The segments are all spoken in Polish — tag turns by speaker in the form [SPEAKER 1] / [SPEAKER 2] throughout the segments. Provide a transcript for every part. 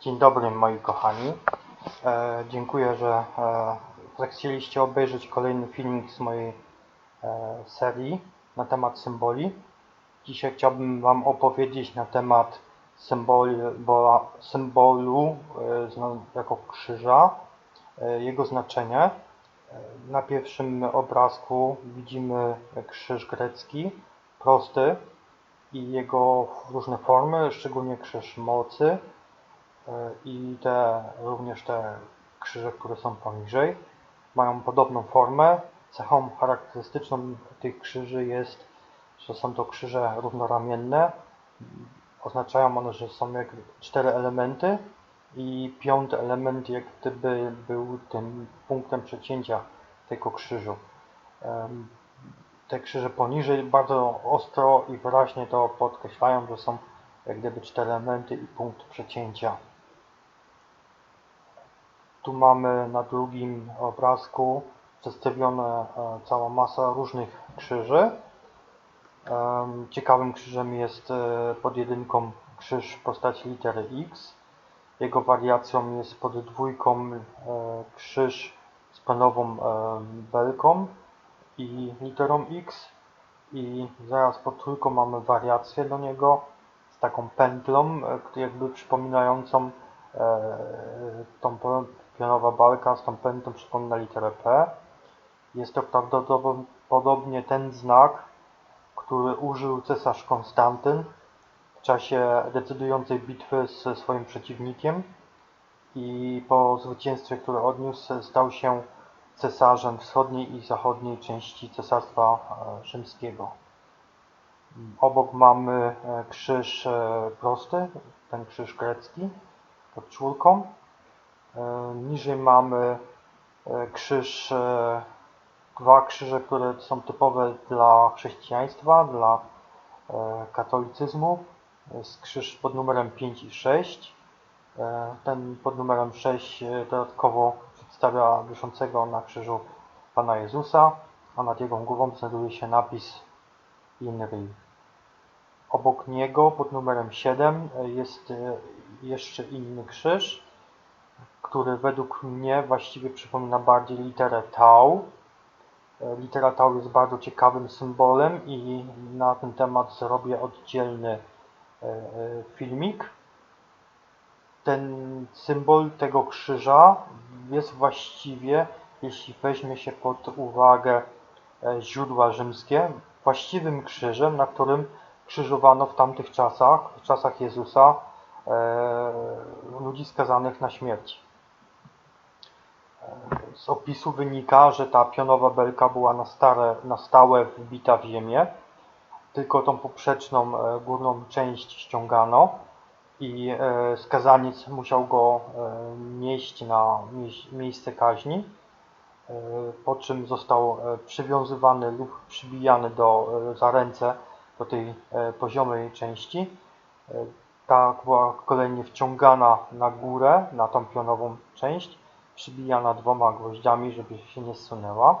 [SPEAKER 1] Dzień dobry moi kochani. E, dziękuję, że e, zechcieliście obejrzeć kolejny filmik z mojej e, serii na temat symboli. Dzisiaj chciałbym Wam opowiedzieć na temat symboli, bola, symbolu e, jako krzyża, e, jego znaczenie. E, Na pierwszym obrazku widzimy krzyż grecki, prosty i jego różne formy, szczególnie krzyż mocy i te, również te krzyże, które są poniżej, mają podobną formę. Cechą charakterystyczną tych krzyży jest, że są to krzyże równoramienne. Oznaczają one, że są jak cztery elementy i piąty element jak gdyby był tym punktem przecięcia tego krzyżu. Te krzyże poniżej bardzo ostro i wyraźnie to podkreślają, że są jak gdyby cztery elementy i punkt przecięcia. Tu mamy na drugim obrazku przedstawione e, cała masa różnych krzyży. Ciekawym krzyżem jest e, pod jedynką krzyż w postaci litery X. Jego wariacją jest pod dwójką e, krzyż z planową e, belką i literą X. I zaraz pod trójką mamy wariację do niego z taką pętlą, jakby przypominającą tą pionowa balka z tą pętlą przypomina literę P. Jest to prawdopodobnie ten znak, który użył cesarz Konstantyn w czasie decydującej bitwy ze swoim przeciwnikiem i po zwycięstwie, które odniósł, stał się cesarzem wschodniej i zachodniej części Cesarstwa e, Rzymskiego. Obok mamy e, krzyż e, prosty, ten krzyż grecki pod czwórką. E, Niżej mamy e, krzyż, e, dwa krzyże, które są typowe dla chrześcijaństwa, dla katolicyzmu. Jest krzyż pod numerem 5 i 6. E, Ten pod numerem 6 e, dodatkowo przedstawia wiszącego na krzyżu Pana Jezusa, a nad jego głową znajduje się napis INRI. Obok niego pod numerem 7 e, jest jeszcze inny krzyż, który według mnie właściwie przypomina bardziej literę tau. E, Litera tau jest bardzo ciekawym symbolem i na ten temat zrobię oddzielny e, e, filmik. Ten symbol tego krzyża jest właściwie, jeśli weźmie się pod uwagę źródła rzymskie, właściwym krzyżem, na którym krzyżowano w tamtych czasach, w czasach Jezusa, ludzi skazanych na śmierć. Z opisu wynika, że ta pionowa belka była na, stare, na stałe wbita w ziemię, tylko tą poprzeczną e, górną część ściągano i e, skazaniec musiał go e, nieść na miejsce kaźni, po czym został przywiązywany lub przybijany do, za ręce do tej poziomej części. Ta była kolejnie wciągana na górę, na tą pionową część, przybijana dwoma gwoździami, żeby się nie zsunęła.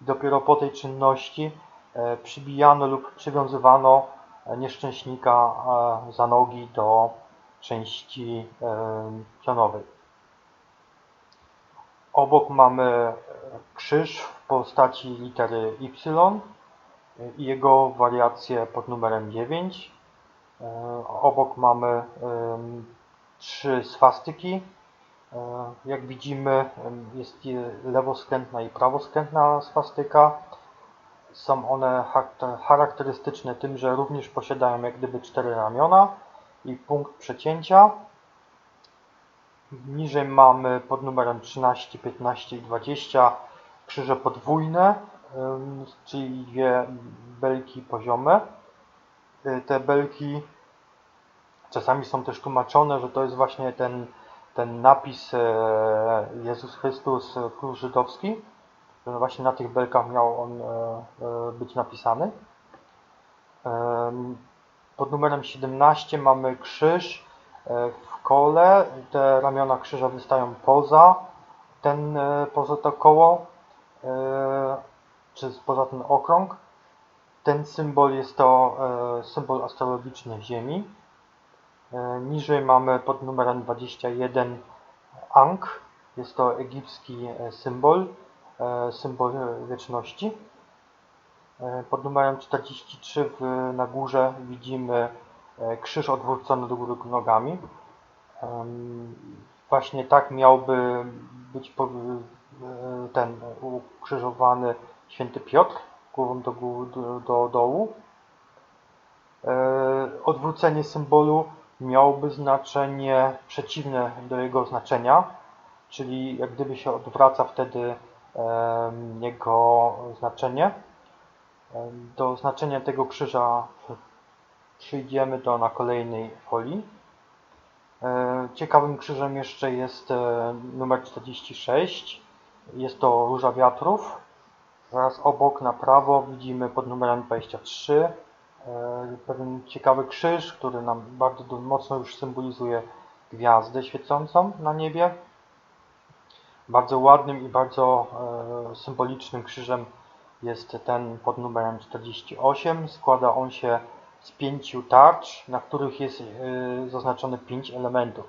[SPEAKER 1] Dopiero po tej czynności e, przybijano lub przywiązywano e, nieszczęśnika e, za nogi do części pionowej. Obok mamy krzyż w postaci litery Y i jego wariację pod numerem 9. E, Obok mamy trzy swastyki. E, Jak widzimy jest je- lewoskrętna i prawoskrętna swastyka. Są one charakter- charakterystyczne tym, że również posiadają jak gdyby cztery ramiona i punkt przecięcia. Niżej mamy pod numerem 13, 15 i 20 krzyże podwójne, czyli dwie belki poziome. Y, Te belki czasami są też tłumaczone, że to jest właśnie ten, ten napis e, Jezus Chrystus, e, król żydowski, że właśnie na tych belkach miał on e, być napisany. Pod numerem 17 mamy krzyż w kole. Te ramiona krzyża wystają poza ten, poza to koło, czy poza ten okrąg. Ten symbol jest to e, symbol astrologiczny Ziemi. E, niżej mamy pod numerem 21 Ankh. Jest to egipski e, symbol, symbol wieczności. Pod numerem 43 w, na górze widzimy krzyż odwrócony do góry nogami. Właśnie tak miałby być ten ukrzyżowany święty Piotr, głową do, do, do dołu. Odwrócenie symbolu miałoby znaczenie przeciwne do jego znaczenia, czyli jak gdyby się odwraca wtedy jego znaczenie. Do znaczenia tego krzyża przyjdziemy do na kolejnej folii. E, ciekawym krzyżem jeszcze jest e, numer 46. Jest to Róża Wiatrów. Oraz obok na prawo widzimy pod numerem 23 E, pewien ciekawy krzyż, który nam bardzo mocno już symbolizuje gwiazdę świecącą na niebie. Bardzo ładnym i bardzo e, symbolicznym krzyżem jest ten pod numerem 48. Składa on się z pięciu tarcz, na których jest e, zaznaczone pięć elementów.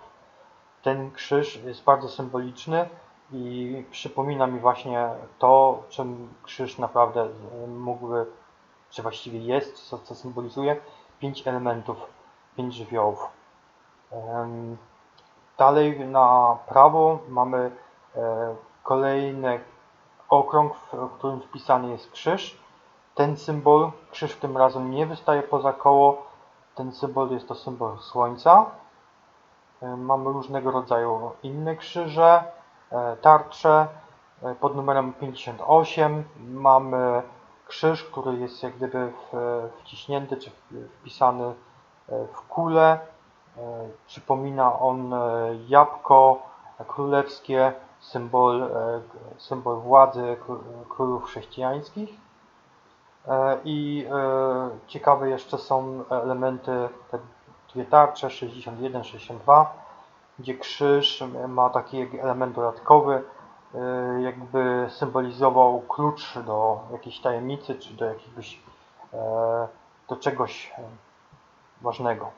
[SPEAKER 1] Ten krzyż jest bardzo symboliczny i przypomina mi właśnie to, czym krzyż naprawdę mógłby czy właściwie jest, co, co symbolizuje pięć elementów, pięć żywiołów. Dalej na prawo mamy e, kolejny okrąg, w którym wpisany jest krzyż. Ten symbol, krzyż tym razem nie wystaje poza koło. Ten symbol jest to symbol słońca. Mamy różnego rodzaju inne krzyże, e, tarcze. E, pod numerem 58 mamy krzyż, który jest jak gdyby wciśnięty czy wpisany e, w kulę. E, przypomina on e, jabłko królewskie, symbol, symbol władzy królów chrześcijańskich. I ciekawe jeszcze są elementy, te dwie tarcze 61-62, gdzie krzyż ma taki element dodatkowy, Y, jakby symbolizował klucz do jakiejś tajemnicy, czy do jakiegoś, e, do czegoś e, ważnego.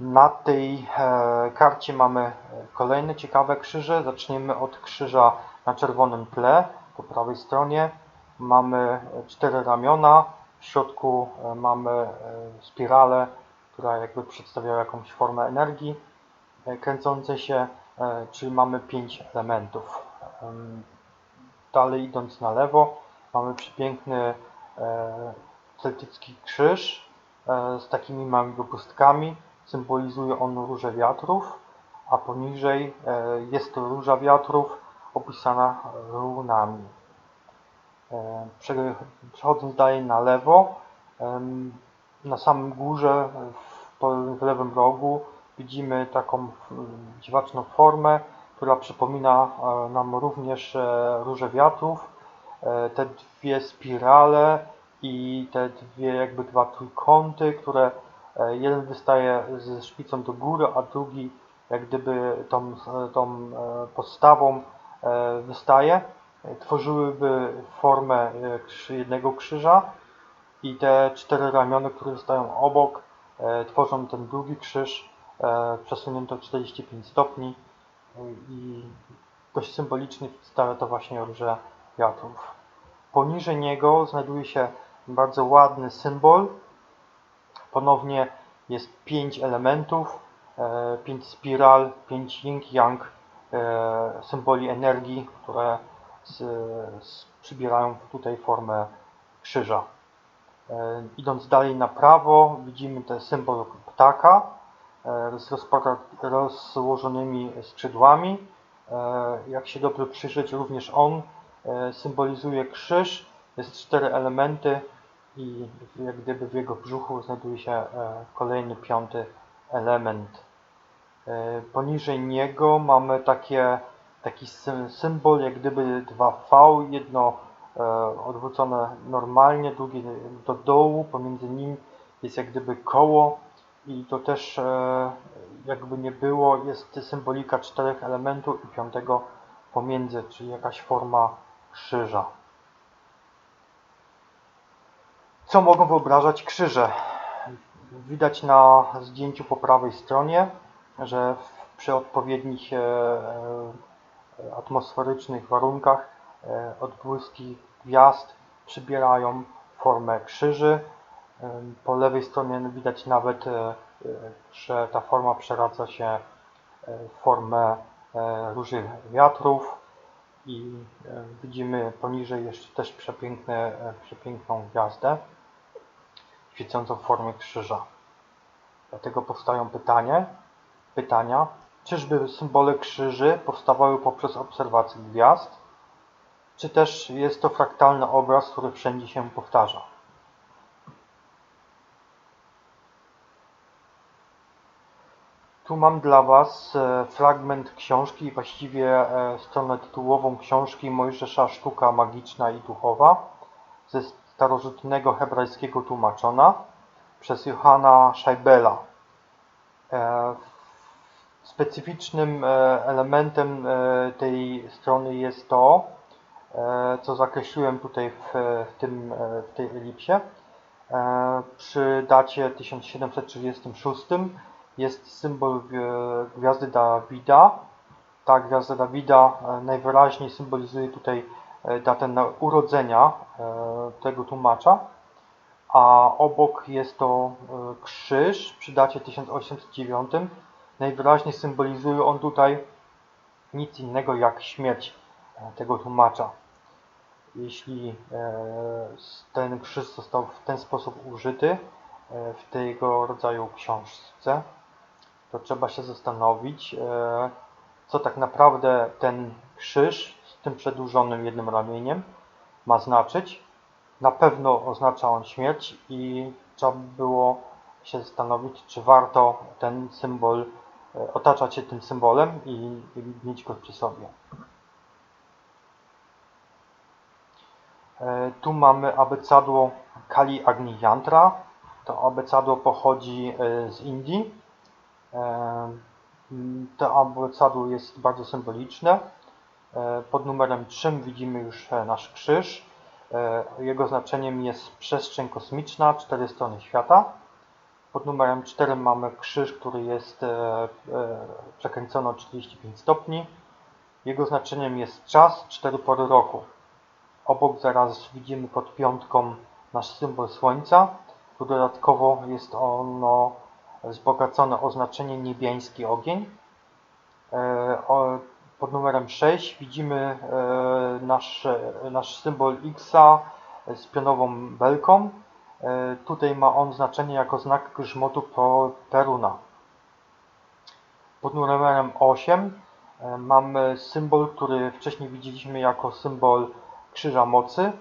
[SPEAKER 1] Na tej e, karcie mamy kolejne ciekawe krzyże. Zaczniemy od krzyża na czerwonym tle po prawej stronie. Mamy cztery ramiona, w środku mamy spiralę, która jakby przedstawia jakąś formę energii E, kręcące się, e, czyli mamy pięć elementów. Dalej idąc na lewo mamy przepiękny e, celtycki krzyż z takimi małymi pustkami. Symbolizuje on różę wiatrów, a poniżej jest to róża wiatrów opisana runami. Przechodząc dalej na lewo, na samym górze w lewym rogu widzimy taką dziwaczną formę, która przypomina e, nam również e, róże wiatrów. E, te dwie spirale i te dwie jakby dwa trójkąty, które jeden wystaje ze szpicą do góry, a drugi jak gdyby tą, tą podstawą wystaje, tworzyłyby formę jednego krzyża i te cztery ramiona, które stoją obok, tworzą ten drugi krzyż, E, przesunięto 45 stopni i dość symbolicznie przedstawia to właśnie róże wiatrów. Poniżej niego znajduje się bardzo ładny symbol. Ponownie jest pięć elementów, e, pięć spiral, pięć yin-yang, e, symboli energii, które z, z, przybierają tutaj formę krzyża. Idąc dalej na prawo widzimy ten symbol ptaka, E, z rozłożonymi skrzydłami. E, jak się dobrze przyjrzeć, również on e, symbolizuje krzyż. Jest cztery elementy i jak gdyby w jego brzuchu znajduje się kolejny, piąty element. Poniżej niego mamy takie, taki symbol, jak gdyby 2V, jedno odwrócone normalnie, drugie do dołu, pomiędzy nim jest jak gdyby koło i to też e, jakby nie było, jest symbolika czterech elementów i piątego pomiędzy, czyli jakaś forma krzyża. Co mogą wyobrażać krzyże? Widać na zdjęciu po prawej stronie, że przy odpowiednich e, e, atmosferycznych warunkach e, odbłyski gwiazd przybierają formę krzyży. Po lewej stronie widać nawet, e, e, że ta forma przeradza się e, w formę różnych wiatrów i widzimy poniżej jeszcze też przepiękne, przepiękną gwiazdę świecącą w formie krzyża. Dlatego powstają pytanie, pytania, czyżby symbole krzyży powstawały poprzez obserwację gwiazd, czy też jest to fraktalny obraz, który wszędzie się powtarza. Tu mam dla Was e, fragment książki, właściwie e, stronę tytułową książki Mojżesza Sztuka Magiczna i Duchowa ze starożytnego hebrajskiego tłumaczona przez Johana Scheibela. E, Specyficznym elementem tej strony jest to, co zakreśliłem tutaj w, w, tym, e, w tej elipsie. E, Przy dacie 1736 jest symbol gwi- gwiazdy Dawida. Ta gwiazda Dawida e, najwyraźniej symbolizuje tutaj e, datę urodzenia e, tego tłumacza, a obok jest to e, krzyż przy dacie 1809. Najwyraźniej symbolizuje on tutaj nic innego jak śmierć e, tego tłumacza. Jeśli e, ten krzyż został w ten sposób użyty e, w tego rodzaju książce, to trzeba się zastanowić, e, co tak naprawdę ten krzyż z tym przedłużonym jednym ramieniem ma znaczyć. Na pewno oznacza on śmierć i trzeba by było się zastanowić, czy warto ten symbol otaczać się tym symbolem i mieć go przy sobie. Tu mamy abecadło Kali Agni Yantra. To abecadło pochodzi e, z Indii. E, To abecadło jest bardzo symboliczne. E, Pod numerem 3 widzimy już e, nasz krzyż. E, Jego znaczeniem jest przestrzeń kosmiczna, cztery strony świata. Pod numerem 4 mamy krzyż, który jest e, e, przekręcony o 45 stopni. Jego znaczeniem jest czas, cztery pory roku. Obok zaraz widzimy pod piątką nasz symbol słońca. Tu dodatkowo jest ono wzbogacone o znaczenie niebiański ogień. E, Pod numerem 6 widzimy e, nasz, nasz symbol X z pionową belką. E, Tutaj ma on znaczenie jako znak grzmotu Peruna. Pod numerem 8 e, mamy symbol, który wcześniej widzieliśmy jako symbol Krzyża Mocy.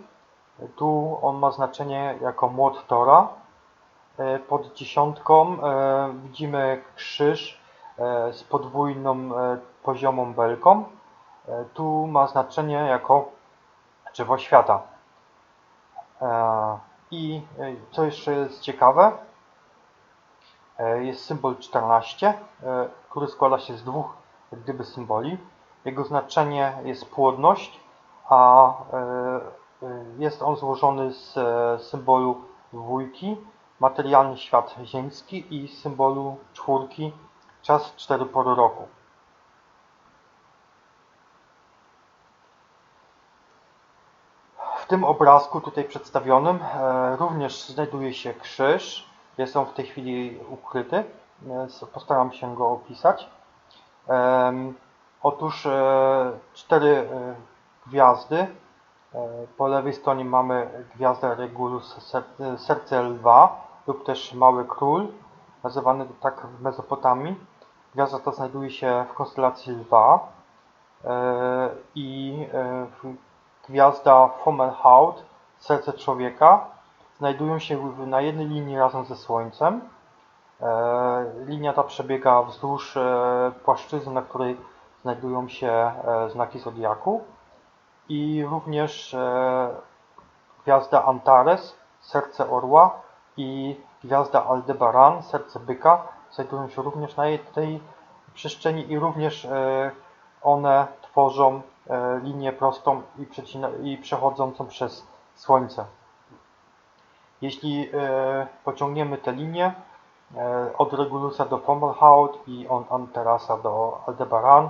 [SPEAKER 1] Tu on ma znaczenie jako młot Tora. E, Pod dziesiątką e, widzimy krzyż e, z podwójną poziomą belką. Tu ma znaczenie jako drzewo świata. I co jeszcze jest ciekawe, jest symbol 14, e, który składa się z dwóch gdyby symboli. Jego znaczenie jest płodność, a e, e, jest on złożony z e, symbolu dwójki, materialny świat ziemski i symbolu czwórki, czas cztery pory roku. W tym obrazku tutaj przedstawionym również znajduje się krzyż. Jest on w tej chwili ukryty. Postaram się go opisać. Otóż cztery gwiazdy. E, Po lewej stronie mamy gwiazdę Regulus ser- serce lwa lub też mały król, nazywany tak w Mezopotamii. Gwiazda ta znajduje się w konstelacji lwa e, i e, gwiazda Fomalhaut, serce człowieka, znajdują się na jednej linii razem ze Słońcem. Linia ta przebiega wzdłuż płaszczyzny, na której znajdują się znaki zodiaku i również e, gwiazda Antares, serce orła i gwiazda Aldebaran, serce byka znajdują się również na tej przestrzeni i również e, one tworzą e, linię prostą i, i przechodzącą przez Słońce. Jeśli pociągniemy tę linię, E, od Regulusa do Fomalhaut i od Anterasa do Aldebaran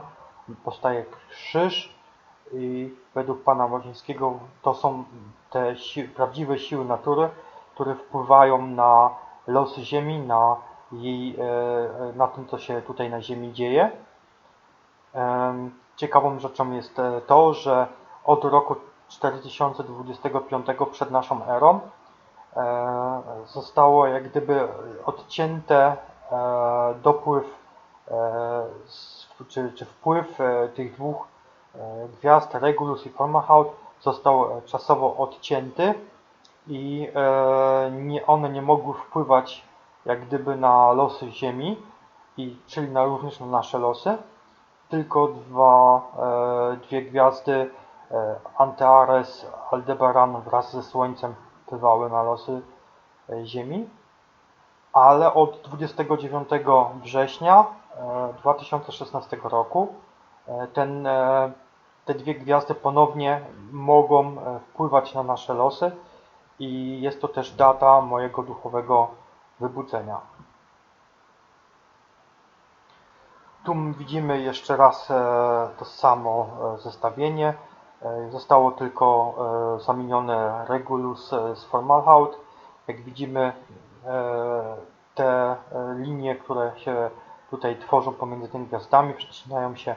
[SPEAKER 1] powstaje krzyż według pana Mrozińskiego to są te prawdziwe siły natury, które wpływają na losy Ziemi, na, jej, e, na tym, co się tutaj na Ziemi dzieje. Ciekawą rzeczą jest to, że od roku 4025 przed naszą erą e, zostało jak gdyby odcięte e, dopływ czy, czy wpływ tych dwóch gwiazd Regulus i Formahaut został czasowo odcięty i e, one nie mogły wpływać jak gdyby na losy Ziemi, czyli na, również na nasze losy, tylko dwa, e, dwie gwiazdy e, Antares, Aldebaran wraz ze Słońcem wpływały na losy e, Ziemi, ale od 29 września 2016 e, roku e, ten, te dwie gwiazdy ponownie mogą wpływać na nasze losy i jest to też data mojego duchowego wybudzenia. Tu widzimy jeszcze raz e, to samo e, zestawienie. E, zostało tylko zamienione Regulus z Formalhaut. Jak widzimy te linie, które się tutaj tworzą pomiędzy tymi gwiazdami, przecinają się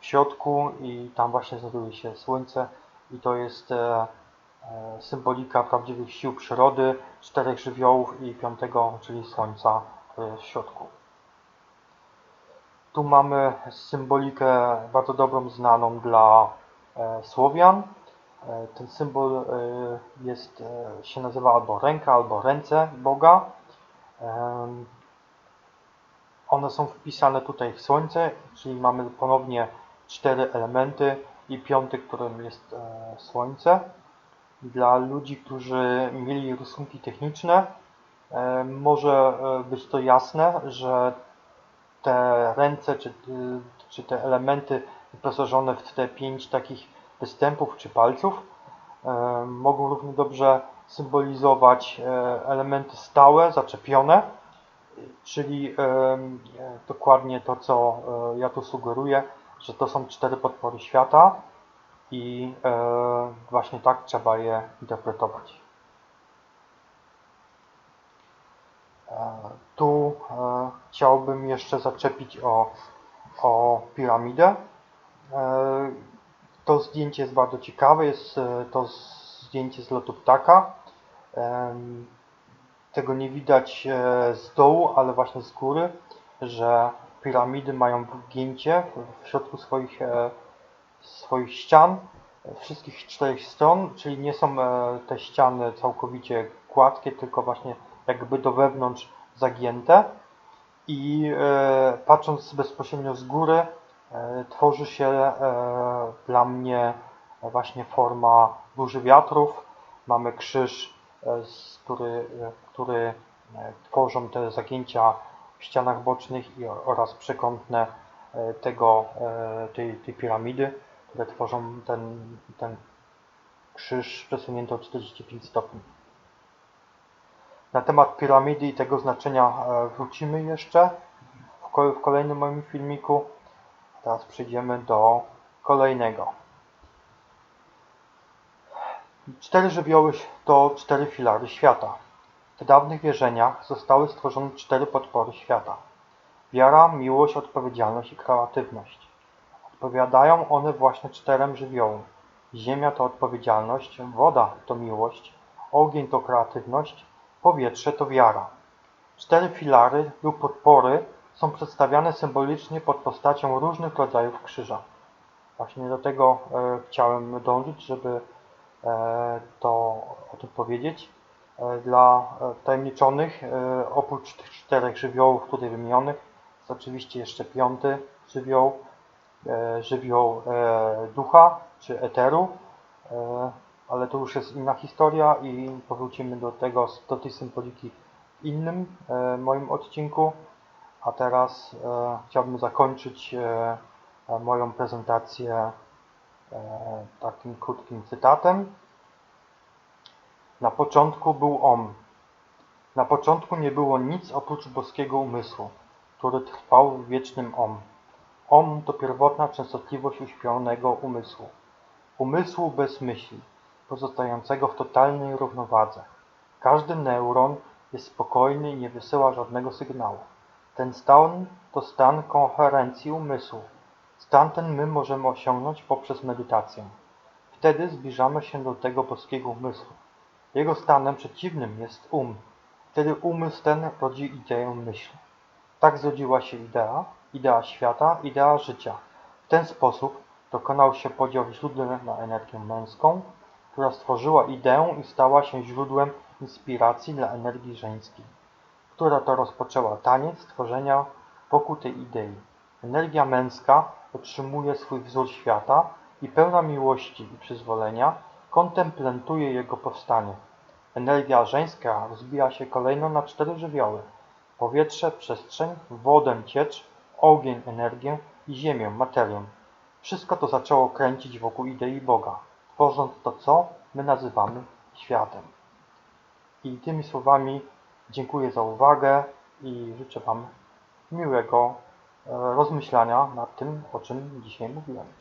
[SPEAKER 1] w środku i tam właśnie znajduje się Słońce i to jest E, symbolika prawdziwych sił przyrody, czterech żywiołów i piątego, czyli Słońca w środku. Tu mamy symbolikę bardzo dobrą, znaną dla e, Słowian. E, ten symbol jest, się nazywa albo ręka, albo ręce Boga. One są wpisane tutaj w Słońce, czyli mamy ponownie cztery elementy i piąty, którym jest Słońce. Dla ludzi, którzy mieli rysunki techniczne, e, może e, być to jasne, że te ręce czy, czy te elementy wyposażone w te pięć takich występów czy palców e, mogą równie dobrze symbolizować elementy stałe, zaczepione, czyli dokładnie to, co ja tu sugeruję, że to są cztery podpory świata, i e, właśnie tak trzeba je interpretować. E, tu e, chciałbym jeszcze zaczepić o, o piramidę. E, to zdjęcie jest bardzo ciekawe, jest e, to zdjęcie z lotu ptaka. E, tego nie widać z dołu, ale właśnie z góry, że piramidy mają wgięcie w środku swoich swoich ścian, wszystkich czterech stron, czyli nie są e, te ściany całkowicie gładkie, tylko właśnie jakby do wewnątrz zagięte. I e, patrząc bezpośrednio z góry, e, tworzy się dla mnie właśnie forma burzy wiatrów. Mamy krzyż, który, który tworzą te zagięcia ścianach bocznych oraz przekątne tego, tej, tej piramidy które tworzą ten, ten krzyż przesunięty o 45 stopni. Na temat piramidy i tego znaczenia e, wrócimy jeszcze w kolejnym moim filmiku. Teraz przejdziemy do kolejnego. Cztery żywioły to cztery filary świata. W dawnych wierzeniach zostały stworzone cztery podpory świata. Wiara, miłość, odpowiedzialność i kreatywność. Odpowiadają one właśnie czterem żywiołom. Ziemia to odpowiedzialność, woda to miłość, ogień to kreatywność, powietrze to wiara. Cztery filary lub podpory są przedstawiane symbolicznie pod postacią różnych rodzajów krzyża. Właśnie do tego e, chciałem dążyć, żeby e, to o tym powiedzieć. E, dla e, tajemniczonych, e, oprócz tych czterech żywiołów tutaj wymienionych, jest oczywiście jeszcze piąty żywioł, żywioł ducha czy eteru, ale to już jest inna historia i powrócimy do tego, do tej symboliki w innym moim odcinku. A teraz chciałbym zakończyć moją prezentację takim krótkim cytatem. Na początku był On. Na początku nie było nic oprócz boskiego umysłu, który trwał w wiecznym Om. Om to pierwotna częstotliwość uśpionego umysłu. Umysłu bez myśli, pozostającego w totalnej równowadze. Każdy neuron jest spokojny i nie wysyła żadnego sygnału. Ten stan to stan koherencji umysłu. Stan ten my możemy osiągnąć poprzez medytację. Wtedy zbliżamy się do tego boskiego umysłu. Jego stanem przeciwnym jest um. Wtedy umysł ten rodzi ideę myśli. Tak zrodziła się idea, idea świata, idea życia. W ten sposób dokonał się podział źródła na energię męską, która stworzyła ideę i stała się źródłem inspiracji dla energii żeńskiej, która to rozpoczęła taniec stworzenia wokół tej idei. Energia męska otrzymuje swój wzór świata i pełna miłości i przyzwolenia kontemplentuje jego powstanie. Energia żeńska rozbija się kolejno na cztery żywioły – powietrze, przestrzeń, wodę, ciecz, ogień, energię i ziemię, materię. Wszystko to zaczęło kręcić wokół idei Boga, tworząc to, co my nazywamy światem. I tymi słowami dziękuję za uwagę i życzę Wam miłego e, rozmyślania nad tym, o czym dzisiaj mówiłem.